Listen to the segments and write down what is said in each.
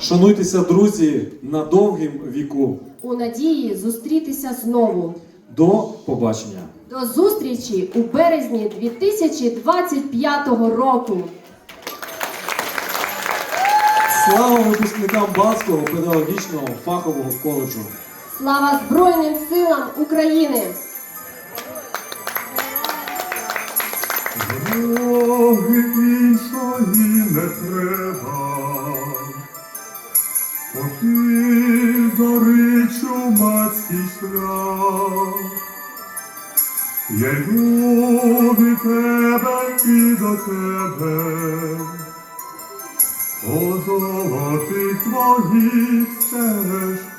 Шануйтеся, друзі, на довгім віку. У надії зустрітися знову. До побачення. До зустрічі у березні 2025 року. Слава випускникам Балтського педагогічного фахового коледжу. Слава Збройним силам України! Дороги іншої не треба, зори чумацький шлях. Я йду тебе і до тебе, о золотих твоїх стежках.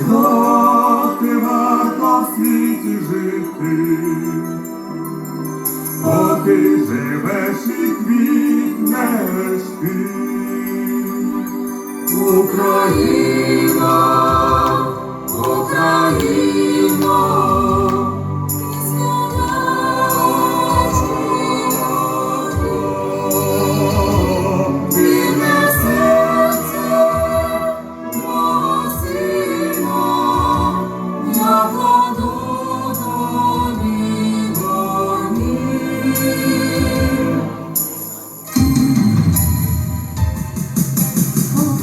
Виждати варто в світі жити, поки живеш і квітнеш ти. Україна,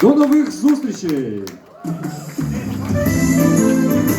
До нових зустрічей!